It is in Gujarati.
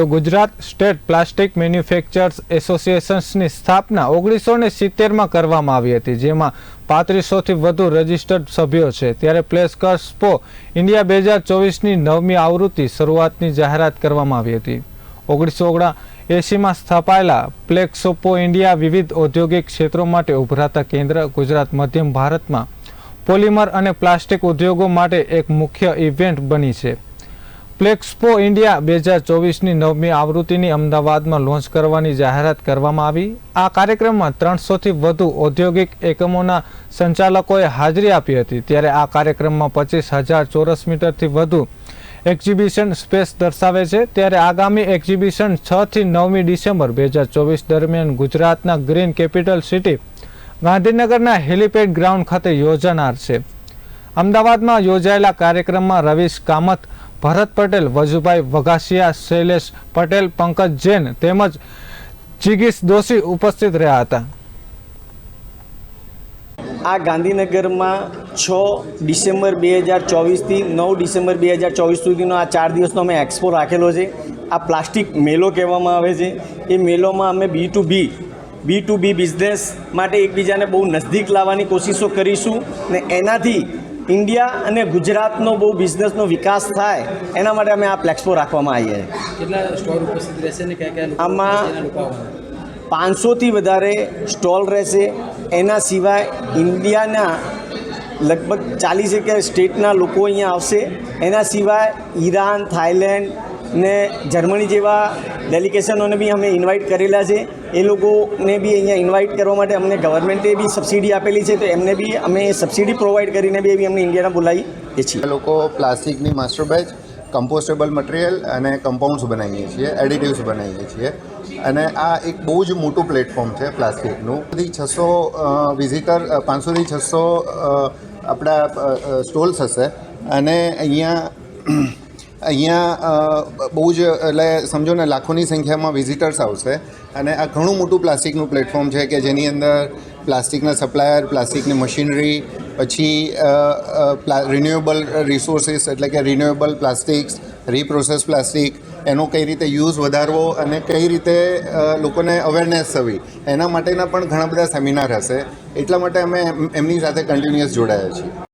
તો ગુજરાત સ્ટેટ પ્લાસ્ટિક મેન્યુફેક્ચર્સ એસોસિએશન્સની સ્થાપના ઓગણીસો ને સિત્તેરમાં કરવામાં આવી હતી, જેમાં પાંત્રીસોથી વધુ રજિસ્ટર્ડ સભ્યો છે. ત્યારે પ્લેસ સ્પો ઇન્ડિયા બે હજાર ચોવીસની નવમી આવૃત્તિ શરૂઆતની જાહેરાત કરવામાં આવી હતી. ઓગણીસો ઓગણા એસીમાં સ્થાપાયેલા પ્લેક્સોપો ઇન્ડિયા વિવિધ ઔદ્યોગિક ક્ષેત્રો માટે ઉભરાતા કેન્દ્ર ગુજરાત મધ્યમ ભારતમાં પોલિમર અને પ્લાસ્ટિક ઉદ્યોગો માટે એક મુખ્ય ઇવેન્ટ બની છે. પ્લેક્સપો ઇન્ડિયા બે હજાર ચોવીસની નવમી આવૃત્તિની અમદાવાદમાં લોન્ચ કરવાની જાહેરાત કરવામાં આવી. આ કાર્યક્રમમાં ત્રણસોથી વધુ ઔદ્યોગિક એકમોના સંચાલકોએ હાજરી આપી હતી. ત્યારે આ કાર્યક્રમમાં પચીસ હજાર ચોરસ મીટરથી વધુ એક્ઝિબિશન સ્પેસ દર્શાવે છે. ત્યારે આગામી એક્ઝિબિશન છથી નવમી ડિસેમ્બર બે હજાર ચોવીસ દરમિયાન ગુજરાતના ગ્રીન કેપિટલ સિટી, ગાંધીનગરના હેલિપેડ ગ્રાઉન્ડ ખાતે યોજાનાર છે. અમદાવાદમાં યોજાયેલા કાર્યક્રમમાં રવીશ કામત ભરત પટેલ, વજુભાઈ વઘાસિયા, શૈલેષ પટેલ, પંકજ જૈન તેમજ જિગીશ દોશી ઉપસ્થિત રહ્યા હતા. આ ગાંધીનગરમાં છ ડિસેમ્બર બે હજાર ચોવીસથી નવ ડિસેમ્બર બે હજાર ચોવીસ સુધીનો આ ચાર દિવસનો અમે એક્સપો રાખેલો છે. આ પ્લાસ્ટિક મેલો કહેવામાં આવે છે. એ મેલોમાં અમે B to B B to B business માટે એકબીજાને બહુ નજદીક લાવવાની કોશિશો કરીશું ને એનાથી ઇન્ડિયા અને ગુજરાતનો બહુ બિઝનેસનો વિકાસ થાય એના માટે અમે આ પ્લેક્સપો રાખવામાં આવીએ કેટલા સ્ટોર ઉપસ્થિત રહેશે ને કયા કયા આમાં? પાંચસોથી વધારે સ્ટોલ રહેશે. એના સિવાય ઇન્ડિયાના લગભગ ચાલીસ એક સ્ટેટના લોકો અહીંયા આવશે. એના સિવાય ઈરાન થાઈલેન્ડ ને જર્મની જેવા ડેલિગેશનોને બી અમે ઇન્વાઇટ કરેલા છે. એ લોકોને બી અહીંયા ઇન્વાઇટ કરવા માટે અમને ગવર્મેન્ટે બી સબસિડી આપેલી છે. તો એમને બી અમે સબસિડી પ્રોવાઈડ કરીને બી અમને ઇન્ડિયાના બોલાવીએ છીએ. લોકો પ્લાસ્ટિકની માસ્ટર બેચ કમ્પોસ્ટેબલ મટીરિયલ અને કમ્પાઉન્ડ્સ બનાવીએ છીએ એડિટિવ્સ બનાવીએ છીએ. અને આ એક બહુ જ મોટું પ્લેટફોર્મ છે પ્લાસ્ટિકનું. બધી છસો વિઝિટર પાંચસોથી છસો આપણા સ્ટોલ્સ હશે. અને અહીંયા અહીંયા બહુ જ, એટલે સમજો ને, લાખોની સંખ્યામાં વિઝિટર્સ આવશે. અને આ ઘણું મોટું પ્લાસ્ટિકનું પ્લેટફોર્મ છે કે જેની અંદર પ્લાસ્ટિકના સપ્લાયર પ્લાસ્ટિકની મશીનરી પછી રિન્યુએબલ રિસોર્સિસ એટલે કે રિન્યુએબલ પ્લાસ્ટિક્સ રીપ્રોસેસ પ્લાસ્ટિક એનો કઈ રીતે યુઝ વધારવો અને કઈ રીતે લોકોને અવેરનેસ થવી. એના માટેના પણ ઘણા બધા સેમિનાર હશે. એટલા માટે અમે એમની સાથે કન્ટિન્યુઅસ જોડાયા છીએ.